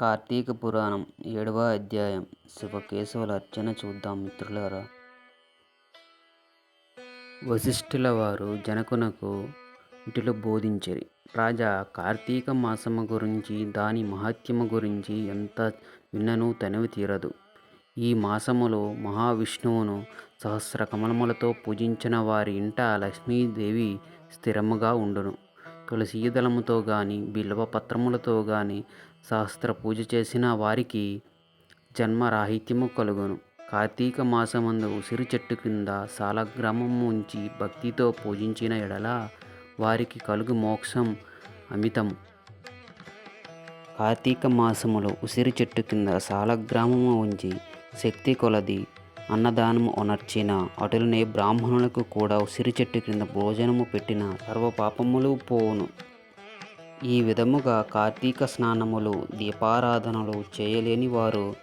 కార్తీక పురాణం ఏడవ అధ్యాయం. శివకేశవుల అర్చన చూద్దాం మిత్రులారా. వశిష్ఠుల వారు జనకునకు ఇటులో బోధించరి. రాజా కార్తీక మాసము గురించి దాని మహత్యము గురించి ఎంత విన్నను తనివి తీరదు. ఈ మాసములో మహావిష్ణువును సహస్ర కమలములతో పూజించిన వారి ఇంట లక్ష్మీదేవి స్థిరముగా ఉండును. తులసీదళముతో కానీ బిల్వ పత్రములతో కానీ శాస్త్ర పూజ చేసిన వారికి జన్మరాహిత్యము కలుగును. కార్తీక మాసమందు ఉసిరి చెట్టు కింద సాలగ్రామము ఉంచి భక్తితో పూజించిన ఎడల వారికి కలుగు మోక్షం అమితం. కార్తీక మాసములో ఉసిరి చెట్టు కింద సాలగ్రామము ఉంచి శక్తి కొలది అన్నదానము ఉనర్చిన అటులనే బ్రాహ్మణులకు కూడా ఉసిరి చెట్టు క్రింద భోజనము పెట్టిన సర్వ పాపములు పోవును. ఈ విధముగా కార్తీక స్నానములు దీపారాధనలు చేయలేని వారు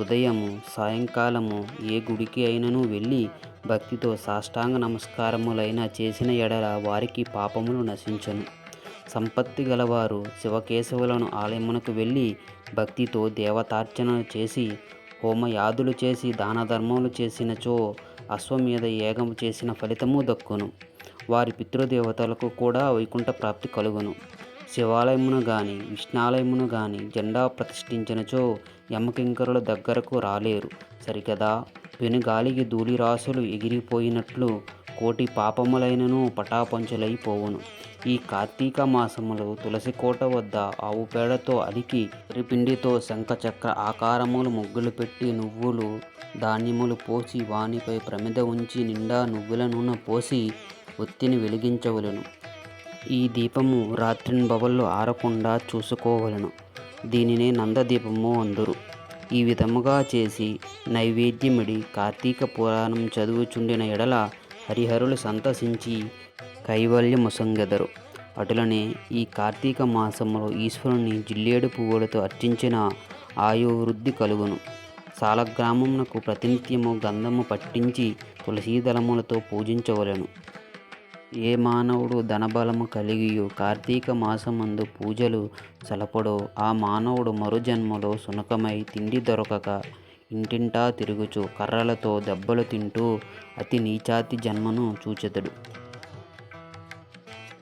ఉదయము సాయంకాలము ఏ గుడికి అయినను వెళ్ళి భక్తితో సాష్టాంగ నమస్కారములైన చేసిన ఎడల వారికి పాపములు నశించను. సంపత్తి గలవారు శివకేశవులను ఆలయమునకు వెళ్ళి భక్తితో దేవతార్చన చేసి హోమయాదులు చేసి దాన ధర్మములు చేసినచో అశ్వమేధ యాగము చేసిన ఫలితము దక్కును. వారి పితృదేవతలకు కూడా వైకుంఠ ప్రాప్తి కలుగును. శివాలయమును గాని విష్ణాలయమును గాని జెండా ప్రతిష్ఠించినచో యమకింకరుల దగ్గరకు రాలేరు. సరికదా? పెనుగాలికి ధూళిరాసులు ఎగిరిపోయినట్లు కోటి పాపములైనను పటాపంచులైపోవును ఈ కార్తీక మాసములో తులసి కోట వద్ద ఆవు పేడతో అలికి పిండితో శంఖచక్ర ఆకారములు ముగ్గులు పెట్టి నువ్వులు ధాన్యములు పోసి వానిపై ప్రమిద ఉంచి నిండా నువ్వుల నూనె పోసి ఒత్తిని వెలిగించవలను. ఈ దీపము రాత్రింబవళ్ళు ఆరకుండా చూసుకోవలను. దీనినే నందదీపము అందురు. ఈ విధముగా చేసి నైవేద్యమిడి కార్తీక పురాణం చదువుచుండిన ఎడల హరిహరులు సంతసించి కైవల్యముసంగెదరు అటులనే ఈ కార్తీక మాసములో ఈశ్వరుని జిల్లేడు పువ్వులతో అర్చించిన ఆయువృద్ధి కలుగును. సాలగ్రామమునకు ప్రతినిత్యము గంధము పట్టించి తులసీదళములతో పూజించవలెను. ఏ మానవుడు ధనబలము కలిగియు? కార్తీక మాసమందు పూజలు సలపడో? ఆ మానవుడు మరుజన్మలో సునకమై తిండి దొరకక ఇంటింటా తిరుగుచు కర్రలతో దెబ్బలు తింటూ అతి నీచాతి జన్మను చూచెదడు.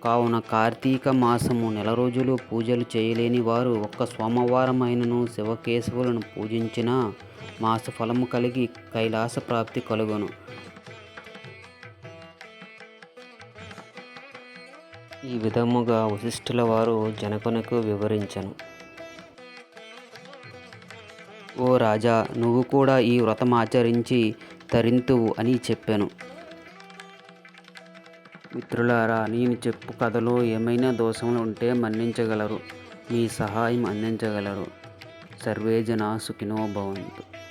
కావున కార్తీక మాసము నెల రోజులు పూజలు చేయలేని వారు ఒక్క సోమవారమైనను శివకేశవులను పూజించిన మాస ఫలము కలిగి కైలాస ప్రాప్తి కలుగును. ఈ విధముగా వశిష్ఠుల వారు జనకునకు వివరించను. ఓ రాజా నువ్వు కూడా ఈ వ్రతం ఆచరించి తరింతువు అని చెప్పాను. మిత్రులారా నేను చెప్పు కథలో ఏమైనా దోషములు ఉంటే మన్నించగలరు. మీ సహాయం అందించగలరు. సర్వే జనా సుఖినో భవంతు.